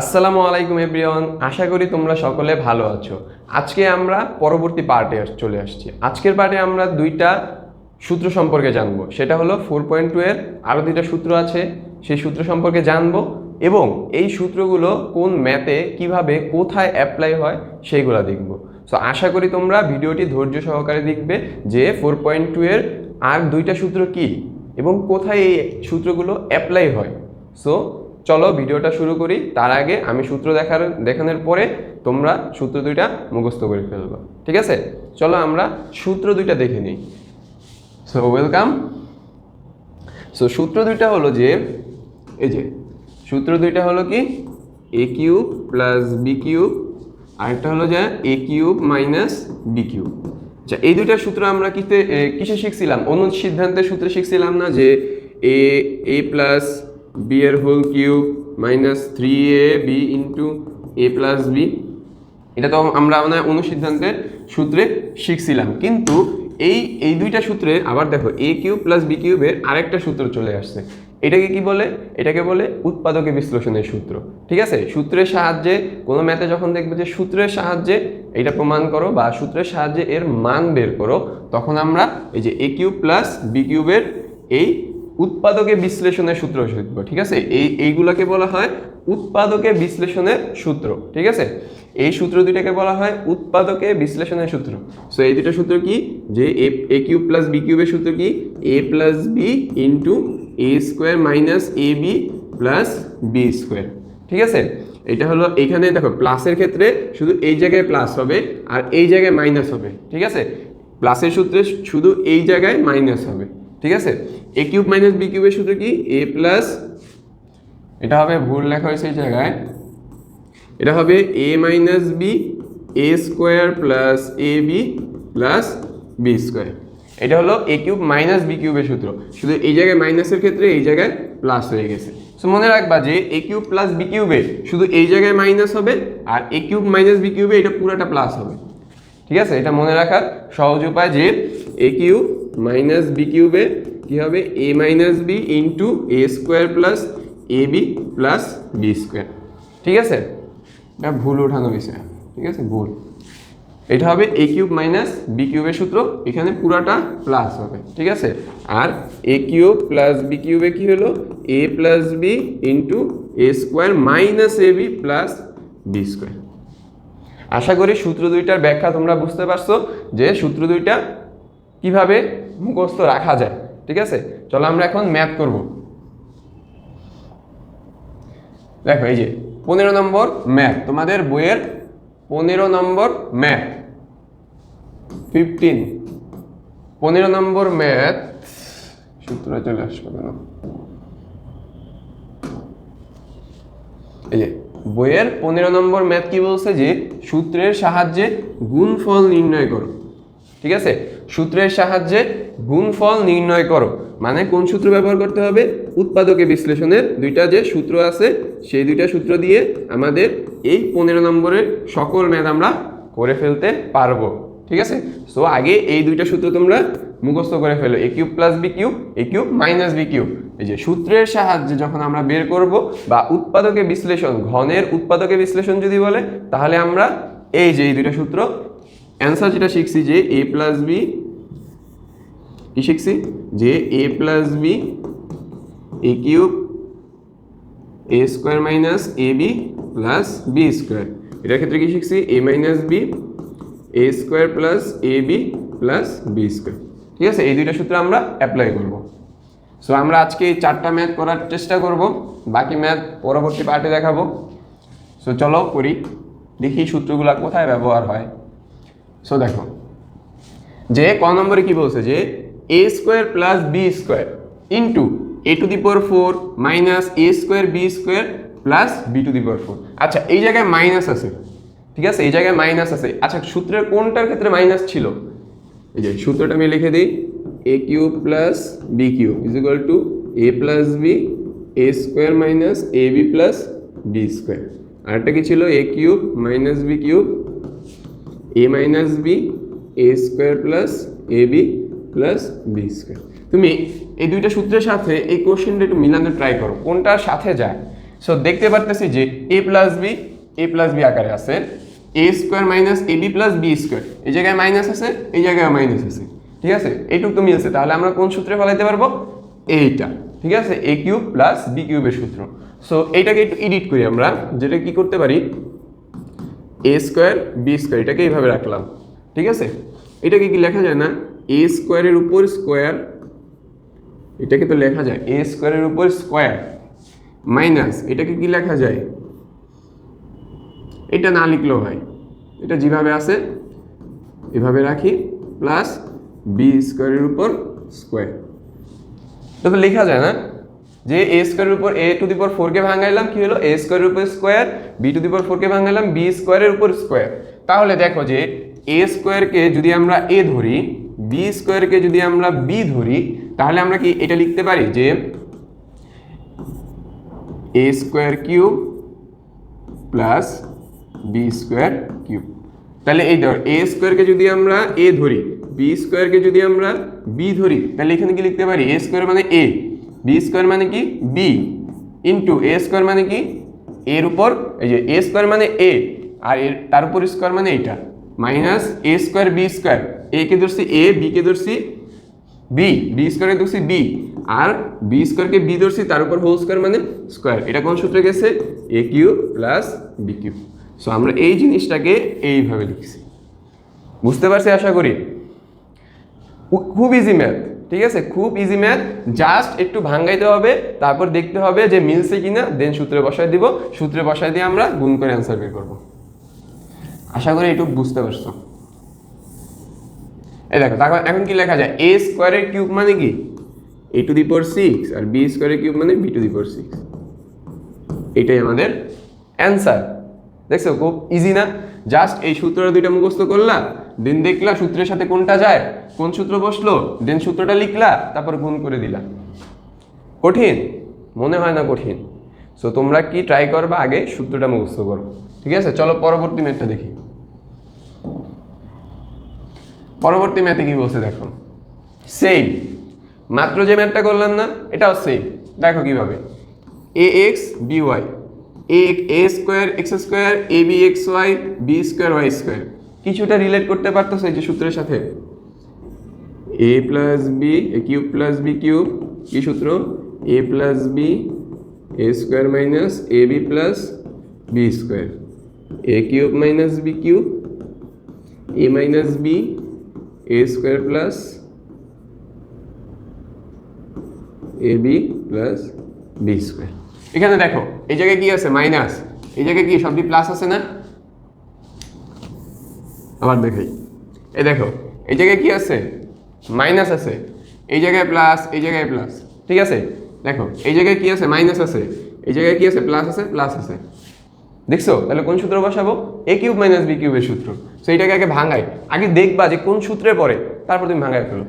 আসসালামু আলাইকুম এভরিওয়ান, আশা করি তোমরা সকলে ভালো আছো। আজকে আমরা পরবর্তী পার্টে চলে আসছি। আজকের পার্টে আমরা দুইটা সূত্র সম্পর্কে জানব। সেটা হলো ফোর পয়েন্ট টু এর আরও দুইটা সূত্র আছে। সেই সূত্র সম্পর্কে জানব এবং এই সূত্রগুলো কোন ম্যাথে কীভাবে কোথায় অ্যাপ্লাই হয় সেইগুলো দেখব। সো আশা করি তোমরা ভিডিওটি ধৈর্য সহকারে দেখবে যে ফোর পয়েন্ট টু এর আর দুইটা সূত্র কি এবং কোথায় এই সূত্রগুলো অ্যাপ্লাই হয়। সো চলো ভিডিওটা শুরু করি। তার আগে আমি সূত্র দেখার, দেখানোর পরে তোমরা সূত্র দুইটা মুখস্থ করে ফেলব। ঠিক আছে? চলো আমরা সূত্র দুইটা দেখে নিই। সো ওয়েলকাম সো সূত্র দুইটা হলো যে, এই যে, সূত্র দুইটা হলো কি? A cube plus B cube আরেকটা হলো যে A cube minus B cube আচ্ছা এই দুইটা সূত্র আমরা কিতে কিসে শিখছিলাম? অনুসিদ্ধান্তের সূত্রে শিখছিলাম না যে এ এ প্লাস বি এর whole cube minus three A B into A plus B এটা তো আমরা মানে অনুসিদ্ধান্তের সূত্রে শিখছিলাম। কিন্তু এই এই দুইটা সূত্রে আবার দেখো এ কিউব প্লাস বি কিউবের আরেকটা সূত্র চলে আসছে। এটাকে কি বলে? এটাকে বলে উৎপাদকে বিশ্লেষণের সূত্র। ঠিক আছে? সূত্রের সাহায্যে, কোনো ম্যাথে যখন দেখবে যে সূত্রের সাহায্যে এটা প্রমাণ করো বা সূত্রের সাহায্যে এর মান বের করো, তখন আমরা এই যে এ কিউব প্লাস বি কিউবের এই উৎপাদকে বিশ্লেষণের সূত্র শিখব ঠিক আছে? এই, এইগুলোকে বলা হয় উৎপাদকে বিশ্লেষণের সূত্র, ঠিক আছে? এই সূত্র দুইটাকে বলা হয় উৎপাদকে বিশ্লেষণের সূত্র। সো এই দুটো সূত্র কি? যে A A cube plus B কিউবের সূত্র কি? A plus B into A square minus A B plus B square, ঠিক আছে? এটা হলো এখানে দেখো, প্লাসের ক্ষেত্রে শুধু এই জায়গায় প্লাস হবে আর এই জায়গায় মাইনাস হবে, ঠিক আছে? প্লাসের সূত্রে শুধু এই জায়গায় মাইনাস হবে। ঠিক আছে? এ কিউব মাইনাস বি কিউবের সূত্র কি? এ প্লাস এটা হবে ভুল লেখা হয়েছে এই জায়গায়। এটা হবে A minus B A square plus A B plus B square এটা হলো এ কিউব মাইনাস বি কিউবের সূত্র। শুধু এই জায়গায় মাইনাসের ক্ষেত্রে এই জায়গায় প্লাস হয়ে গেছে। সো মনে রাখবা যে এ কিউব প্লাস বি কিউবে শুধু এই জায়গায় মাইনাস হবে আর এ কিউব মাইনাস বি কিউবে এটা পুরোটা প্লাস হবে। ঠিক আছে? এটা মনে রাখার সহজ উপায় যে এ কিউব মাইনাস বি কিউবে কী হবে? A minus B into A square plus A B plus B square ঠিক আছে? এটা ভুল ওঠানো হয়েছে। ঠিক আছে? ভুল। এটা হবে এ কিউব মাইনাস বি কিউবের সূত্র। এখানে পুরাটা প্লাস হবে। ঠিক আছে? আর এ কিউব প্লাস বি কিউবে কি হলো? A plus B into A square minus A B plus B square আশা করি সূত্র দুইটার ব্যাখ্যা তোমরা বুঝতে পারছ যে সূত্র দুইটা কীভাবে মুখস্থ রাখা যায়, ঠিক আছে? চলো আমরা এখন ম্যাথ করব। দেখো, এই যে পনেরো নম্বর ম্যাথ তোমাদের বইয়ের পনেরো নম্বর ম্যাথ ফিফটিন পনেরো নম্বর ম্যাথ সূত্র চলে আসবে কেন? এই যে বইয়ের পনেরো নম্বর ম্যাথ কি বলছে? যে সূত্রের সাহায্যে গুণফল নির্ণয় করো, ঠিক আছে? সূত্রের সাহায্যে গুণফল নির্ণয় করো। মানে কোন সূত্র ব্যবহার করতে হবে? উৎপাদকে বিশ্লেষণের দুইটা যে সূত্র আছে, সেই দুইটা সূত্র দিয়ে আমাদের এই পনেরো নম্বরের সকল ম্যাথ আমরা করে ফেলতে পারব। ঠিক আছে? সো আগে এই দুইটা সূত্র তোমরা মুখস্থ করে ফেলো। A cube plus B cube A cube minus B cube এই যে সূত্রের সাহায্যে যখন আমরা বের করব বা উৎপাদকে বিশ্লেষণ, ঘনের উৎপাদকে বিশ্লেষণ যদি বলে, তাহলে আমরা এই যে এই দুইটা সূত্র অ্যান্সার যেটা শিখছি যে এ প্লাস বি কি শিখছি? যে A plus B A cube A square minus A B plus B square এটার ক্ষেত্রে কি শিখছি? A minus B A square plus A B plus B square ঠিক আছে? এই দুইটা সূত্র আমরা অ্যাপ্লাই করব। সো আমরা আজকে এই চারটা ম্যাথ করার চেষ্টা করব। বাকি ম্যাথ পরবর্তী পার্টে দেখাবো। সো চলো করি। দেখি সূত্রগুলো কোথায় ব্যবহার হয়। সো দেখো। যে ক নম্বরে কি বলছে যে A square plus B square into A to the power four minus A square B square plus B to the power four আচ্ছা এই জায়গায় মাইনাস আছে। ঠিক আছে? এই জায়গায় মাইনাস আছে। আচ্ছা সূত্রের কোনটার ক্ষেত্রে মাইনাস ছিল? এই যে সূত্রটা আমি লিখে দিই। A cube plus B cube is equal to A plus B A square minus A B plus B square আরেকটা কি ছিল? A cube minus B cube A minus B A square plus A B plus B square তুমি এই দুইটা সূত্রের সাথে এই কোশ্চেনটা একটু মিলানো ট্রাই করো কোনটার সাথে যায়? সো দেখতে পারতেছি যে A plus B A plus B আকারে আছে A square minus A B plus B square এই জায়গায় মাইনাস আছে, এই জায়গায় মাইনাস আছে। ঠিক আছে? এইটুকু তো মিলছে। তাহলে আমরা কোন সূত্রে ফলাইতে পারব? এইটা। ঠিক আছে? এ কিউব প্লাস বি কিউবের সূত্র। সো এইটাকে একটু এডিট করি আমরা, যেটা কি করতে পারি? এ স্কোয়ার বি স্কোয়ার এটাকে এইভাবে রাখলাম, ঠিক আছে? এটাকে কি লেখা যায় না? এ স্কোয়ারের উপর স্কোয়ার এটাকে তো লেখা যায় এ স্কোয়ারের উপর স্কোয়ার মাইনাস এটাকে কি লেখা যায়? এটা না লিখলেও হয়। এটা যেভাবে আছে, এভাবে রাখি প্লাস বি স্কোয়ারের উপর স্কোয়ার এটা তো লেখা যায় না? যে এ স্কোয়ারের উপর এ টু দি পাওয়ার ফোরকে ভাঙাইলাম, কি হলো? এ স্কোয়ারের উপর square B to the power ফোরকে ভাঙাইলাম বি স্কোয়ারের উপর স্কোয়ার তাহলে দেখো যে এ স্কোয়ারকে যদি আমরা এ ধরি বি স্কোয়ারকে যদি আমরা বি ধরি, তাহলে আমরা কি এটা লিখতে পারি যে A square cube plus B square cube তাহলে এই ধর এ স্কোয়ারকে যদি আমরা এ ধরি বি স্কোয়ারকে যদি আমরা বি ধরি, তাহলে এখানে কি লিখতে পারি? এ স্কোয়ার মানে এ বি স্কোয়ার মানে কি? বি ইন্টু এ স্কোয়ার মানে কি? এর উপর, এই যে এ স্কোয়ার মানে এ আর এর, তার উপর স্কোয়ার মানে এইটা। Minus A square B square A কে ধরছি এ বি কে ধরছি বি বি স্কোয়ারকে ধরছি বি আর বি স্কোয়ারকে বি ধরছি তার উপর হোল স্কোয়ার মানে স্কোয়ার এটা কোন সূত্রে গেছে? A cube plus B cube. So আমরা এই জিনিসটাকে এইভাবে লিখছি। বুঝতে পারছি? আশা করি। খুব ইজি ম্যাথ ঠিক আছে? খুব ইজি ম্যাথ জাস্ট একটু ভাঙ্গাইতে হবে, তারপর দেখতে হবে যে মিলছে কিনা দেন সূত্রে বসায় দিব। সূত্রে বসায় দিয়ে আমরা গুণ করে অ্যান্সার বের করব। আশা করি একটু বুঝতে পারছ। এই দেখো, তারপর এখন কি লেখা যায়? এ স্কোয়ারের কিউব মানে কি? A to the power six R B স্কোয়ারের কিউব মানে B to the power six এটাই আমাদের অ্যান্সার দেখছ? খুব ইজি না? জাস্ট এই সূত্রটা দুইটা মুখস্থ করলাম দেন দেখলা সূত্রের সাথে কোনটা যায়? কোন সূত্র বসল? দেন সূত্রটা লিখলা, তারপর গুণ করে দিলা। কঠিন? মনে হয় না কঠিন। সো তোমরা কি ট্রাই করবা? আগে সূত্রটা মুখস্থ করো। ঠিক আছে? চলো পরবর্তী ম্যাথটা দেখি। পরবর্তী ম্যাথে কি বলছে দেখো। সেম মাত্র যে ম্যাথটা করলাম না, এটাও সেম দেখো কীভাবে। A X B Y A square X square A B X Y B square Y square কিছুটা রিলেট করতে পারতো সেই যে সূত্রের সাথে। A plus B A cube plus B cube কি সূত্র? A plus B A square minus A B plus B square A cube minus B cube A minus B A square plus A B plus B square এখানে দেখো, এই জায়গায় কি আছে? Minus এই জায়গায় কি সবটি প্লাস আছে না? আবার দেখাই। এই দেখো, এই জায়গায় কি আছে? মাইনাস আছে। এই জায়গায় প্লাস এই জায়গায় প্লাস ঠিক আছে? দেখো, এই জায়গায় কি আছে? মাইনাস আছে। এই জায়গায় কি আছে? প্লাস আছে প্লাস আছে। দেখছ? তাহলে কোন সূত্র বসাবো? এ কিউব মাইনাস বি কিউবের সূত্র। সো এইটাকে আগে ভাঙাই। আগে দেখবা যে কোন সূত্রে পড়ে তারপর তুমি ভাঙাই ফেলো।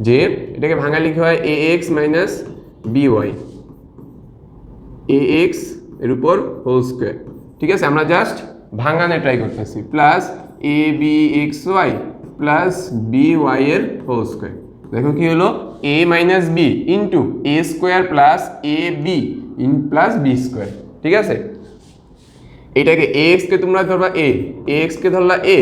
যে এটাকে ভাঙা লিখে হয় A X minus B Y A এক্সের উপর হোল স্কোয়ার ঠিক আছে? আমরা জাস্ট ভাঙানে ট্রাই করতেছি। Plus A B X Y plus B Y এর হোল স্কোয়ার দেখো কি হলো? A minus B into A square plus A B in plus B square ঠিক আছে? এটাকে এক্সকে তোমরা ধরবা এ এ এক্সকে ধরলা এ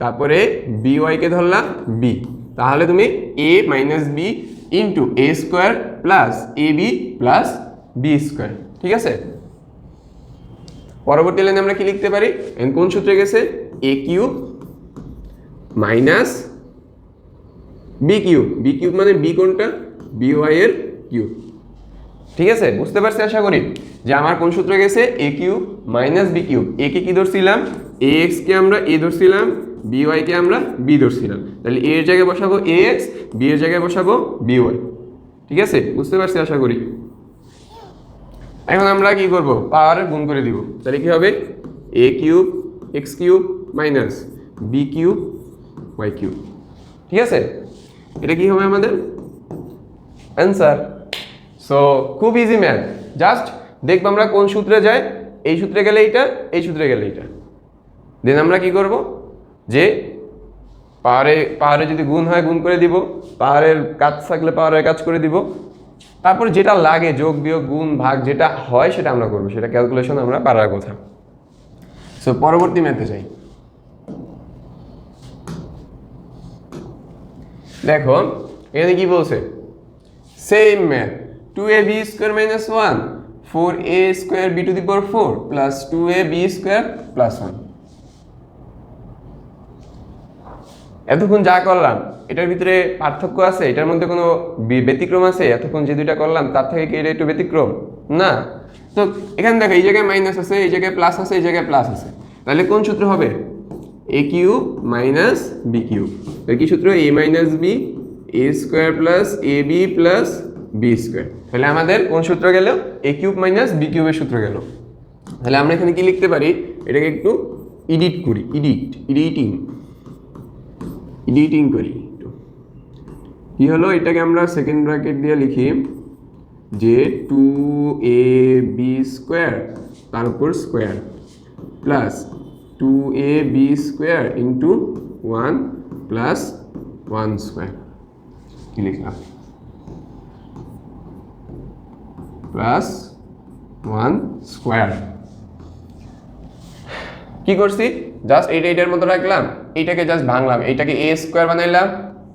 তারপরে বি ওয়াইকে ধরলা বি তাহলে তুমি A minus B into A square plus A B plus B square ঠিক আছে? পরবর্তী লাইনে আমরা কি লিখতে পারি? কোন সূত্রে গেছে? A cube minus B cube B cube মানে বি কোনটা? বি ওয়াই এর কিউব ঠিক আছে? বুঝতে পারছি আশা করি? যে আমার কোন সূত্র গেছে? A cube minus B cube A কে কি ধরছিলাম? এ কে আমরা এ ধরছিলাম বি কে আমরা বি ধরছিলাম। তাহলে এ এর জায়গায় বসাবো এ এক্সের জায়গায় বসাবো বি ঠিক আছে? বুঝতে পারছি আশা করি? এখন আমরা কি করব? পাওয়ার গুণ করে দিব। তাহলে কি হবে? A cube X cube minus B cube Y cube. ঠিক আছে? এটা কি হবে আমাদের? অ্যান্সার। সো খুব ইজি ম্যাথ জাস্ট দেখব আমরা কোন সূত্রে যাই এই সূত্রে গেলে এইটা, এই সূত্রে গেলে এইটা। দেন আমরা কি করব? যে পাহাড়ে পাহাড়ে যদি গুণ হয়, গুণ করে দিব। পাহাড়ের কাজ থাকলে পাহাড়ের কাজ করে দিব। তারপর যেটা লাগে, যোগ, বিয়োগ, গুণ, ভাগ যেটা হয়, সেটা আমরা করব। সেটা ক্যালকুলেশন আমরা পারার কথা। সো পরবর্তী ম্যাথে যাই। দেখো, এখানে কি বলছে? Same math two A B square minus one four A square B to the power four plus two A B square plus one এতক্ষণ যা করলাম, এটার ভিতরে পার্থক্য আছে? এটার মধ্যে কোনো ব্যতিক্রম আছে? এতক্ষণ যে দুইটা করলাম, তার থেকে কি এটা একটু ব্যতিক্রম? না। তো এখানে দেখো, এই জায়গায় মাইনাস আছে, এই জায়গায় প্লাস আছে, এই জায়গায় প্লাস আছে। তাহলে কোন সূত্র হবে? A cube minus B cube কি সূত্র A minus B A square plus A B plus B square তাহলে আমাদের কোন সূত্র গেল? এ কিউব মাইনাস বি কিউবের সূত্র গেল। তাহলে আমরা এখানে কি লিখতে পারি? এটাকে একটু এডিট করি। এডিট এডিটিং এডিটিং করি কি হলো? এটাকে আমরা সেকেন্ড ব্র্যাকেট দিয়ে লিখি যে টু এ বি স্কোয়ার তার উপর square plus two A B square into one plus one square কি লিখলাম প্লাস ওয়ান স্কোয়ার কি করছি? জাস্ট এইটা এইটার মতো রাখলাম, এইটাকে জাস্ট ভাঙলাম, এইটাকে এ স্কোয়ার বানাইলাম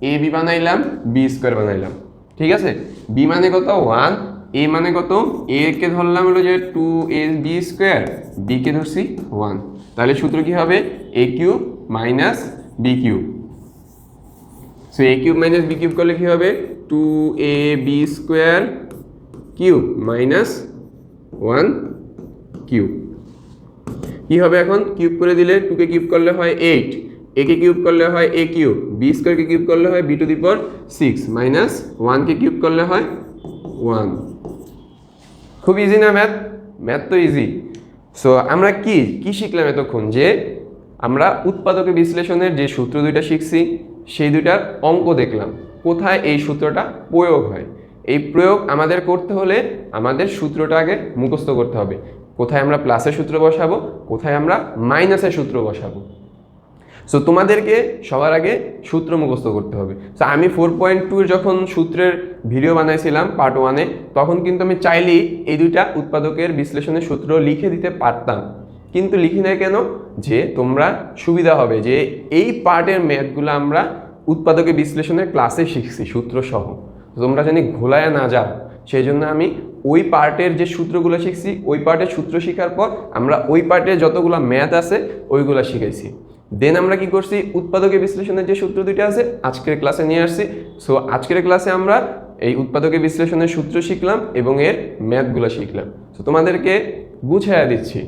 এ বি বানাইলাম বি স্কোয়ার বানাইলাম। ঠিক আছে? বি মানে কত? ওয়ান এ মানে কত? এ কে ধরলাম হলো যে two A B square B কে ধরছি ওয়ান তাহলে সূত্র কি হবে? A cube minus B cube so A cube minus B cube করলে কি হবে? Two A B square cube minus one cube কি হবে এখন? কিউব করে দিলে টুকে কিউব করলে হয় এইট একে কিউব করলে হয় এ কিউব বি স্কোয়ারকে কিউব করলে হয় B to the six minus ওয়ানকে কিউব করলে হয় ওয়ান খুব ইজি না ম্যাথ ম্যাথ তো ইজি সো আমরা কি কি শিখলাম এতক্ষণ? যে আমরা উৎপাদকে বিশ্লেষণের যে সূত্র দুইটা শিখছি, সেই দুইটার অঙ্ক দেখলাম। কোথায় এই সূত্রটা প্রয়োগ হয়? এই প্রয়োগ আমাদের করতে হলে আমাদের সূত্রটা আগে মুখস্থ করতে হবে। কোথায় আমরা প্লাসের সূত্র বসাবো? কোথায় আমরা মাইনাসের সূত্র বসাবো? সো তোমাদেরকে সবার আগে সূত্র মুখস্থ করতে হবে। সো আমি ফোর পয়েন্ট টুর যখন সূত্রের ভিডিও বানাইছিলাম পার্ট ওয়ানে তখন কিন্তু আমি চাইলেই এই দুইটা উৎপাদকের বিশ্লেষণের সূত্র লিখে দিতে পারতাম। কিন্তু লিখি নাই কেন? যে তোমরা সুবিধা হবে যে এই পার্টের ম্যাথগুলো আমরা উৎপাদকের বিশ্লেষণের ক্লাসে শিখছি সূত্র সহ তোমরা জানি ঘোলায় না যাও। সেই জন্য আমি ওই পার্টের যে সূত্রগুলো শিখছি, ওই পার্টের সূত্র শেখার পর আমরা ওই পার্টের যতগুলো ম্যাথ আছে, ওইগুলো শিখেছি দেন আমরা কি করছি? উৎপাদকের বিশ্লেষণের যে সূত্র দুইটা আছে, আজকের ক্লাসে নিয়ে আসছি। সো আজকের ক্লাসে আমরা এই উৎপাদকের বিশ্লেষণের সূত্র শিখলাম এবং এর ম্যাথগুলো শিখলাম। সো তোমাদেরকে গুছাইয়া দিচ্ছি।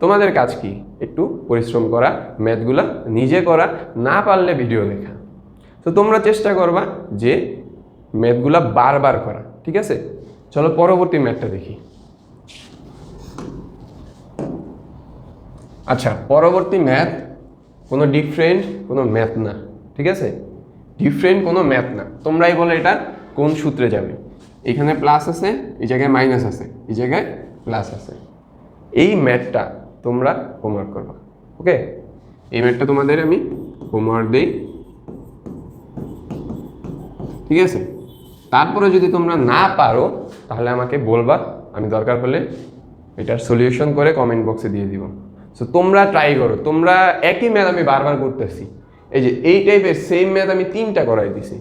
তোমাদের কাজ কি? একটু পরিশ্রম করা, ম্যাথগুলা নিজে করা, না পারলে ভিডিও দেখা। তো তোমরা চেষ্টা করবা যে ম্যাথগুলা বারবার করা, ঠিক আছে? চলো পরবর্তী ম্যাথটা দেখি। আচ্ছা পরবর্তী ম্যাথ কোনো ডিফারেন্ট কোনো ম্যাথ না, ঠিক আছে? ডিফারেন্ট কোনো ম্যাথ না। তোমরাই বলো এটা কোন সূত্রে যাবে। এখানে প্লাস আছে, এই জায়গায় মাইনাস আছে, এই জায়গায় প্লাস আছে। এই ম্যাথটা তোমরা হোমওয়ার্ক করবা ওকে এই ম্যাথটা তোমাদের আমি হোমওয়ার্ক দিই, ঠিক আছে? তারপরে যদি তোমরা না পারো, তাহলে আমাকে বলবা, আমি দরকার হলে এটার সলিউশন করে কমেন্ট বক্সে দিয়ে দিব। সো তোমরা ট্রাই করো। তোমরা একই ম্যাথ আমি বারবার করতেছি। এই যে এই টাইপের সেম ম্যাথ আমি তিনটা করাই দিছি।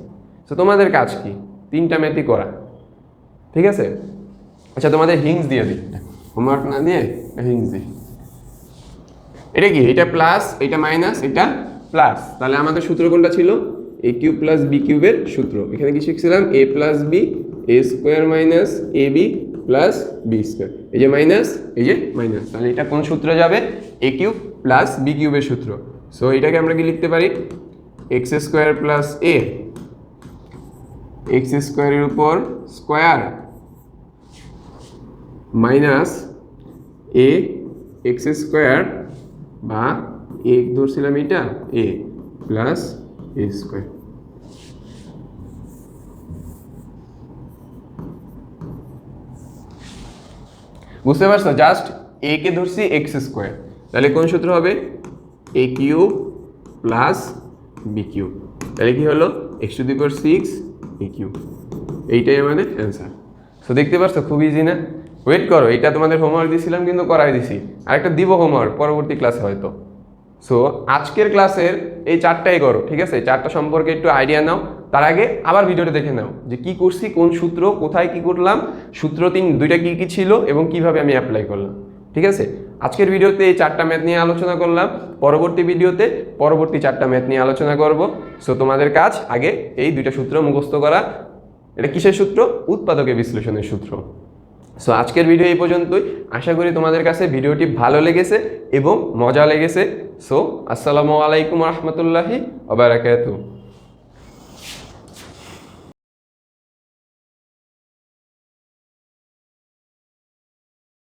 সো তোমাদের কাজ কি? তিনটা ম্যাথই করা। ঠিক আছে? আচ্ছা তোমাদের হিংস দিয়ে দিই। হোমওয়ার্ক না দিয়ে হিংস দিই। এটা কি? এটা প্লাস এটা মাইনাস এটা প্লাস তাহলে আমাদের সূত্র কোনটা ছিল? এ কিউব প্লাস বি কিউবের সূত্র। এখানে কি শিখছিলাম? A plus B A square minus A B plus B square এই যে মাইনাস এই যে মাইনাস তাহলে এটা কোন সূত্রে যাবে? এ কিউব প্লাস বি কিউবের সূত্র। সো এটাকে আমরা কি লিখতে পারি? X square plus A X স্কোয়ারের উপর square minus A X square বা এ ধরছিলাম এটা এ প্লাস এ স্কোয়ার বুঝতে পারছ? জাস্ট এ কে ধরছি এক্স স্কোয়ার তাহলে কোন সূত্র হবে? A cube plus B cube তাহলে কি হলো? X to the power six A cube এইটাই আমাদের অ্যান্সার সো দেখতে পারছ? খুব ইজি না? ওয়েট করো এটা তোমাদের হোমওয়ার্ক দিয়েছিলাম কিন্তু করাই দিছি। আরেকটা দিব হোমওয়ার্ক পরবর্তী ক্লাসে হয়তো। সো আজকের ক্লাসের এই চারটাই করো, ঠিক আছে? চারটা সম্পর্কে একটু আইডিয়া নাও, তার আগে আবার ভিডিওটা দেখে নাও যে কি করছি, কোন সূত্র, কোথায় কি করলাম, সূত্র তিন, দুইটা কি কি ছিল এবং কীভাবে আমি অ্যাপ্লাই করলাম, ঠিক আছে? আজকের ভিডিওতে এই চারটা ম্যাথ নিয়ে আলোচনা করলাম, পরবর্তী ভিডিওতে পরবর্তী চারটা ম্যাথ নিয়ে আলোচনা করব। সো তোমাদের কাজ আগে এই দুইটা সূত্র মুখস্থ করা, এটা কিসের সূত্র? উৎপাদকের বিশ্লেষণের সূত্র। সো আজকের ভিডিও এই পর্যন্তই। আশা করি তোমাদের কাছে ভিডিওটি ভালো লেগেছে এবং মজা লেগেছে। সো আসসালামু আলাইকুম রহমতুল্লাহি ওবারাকাতু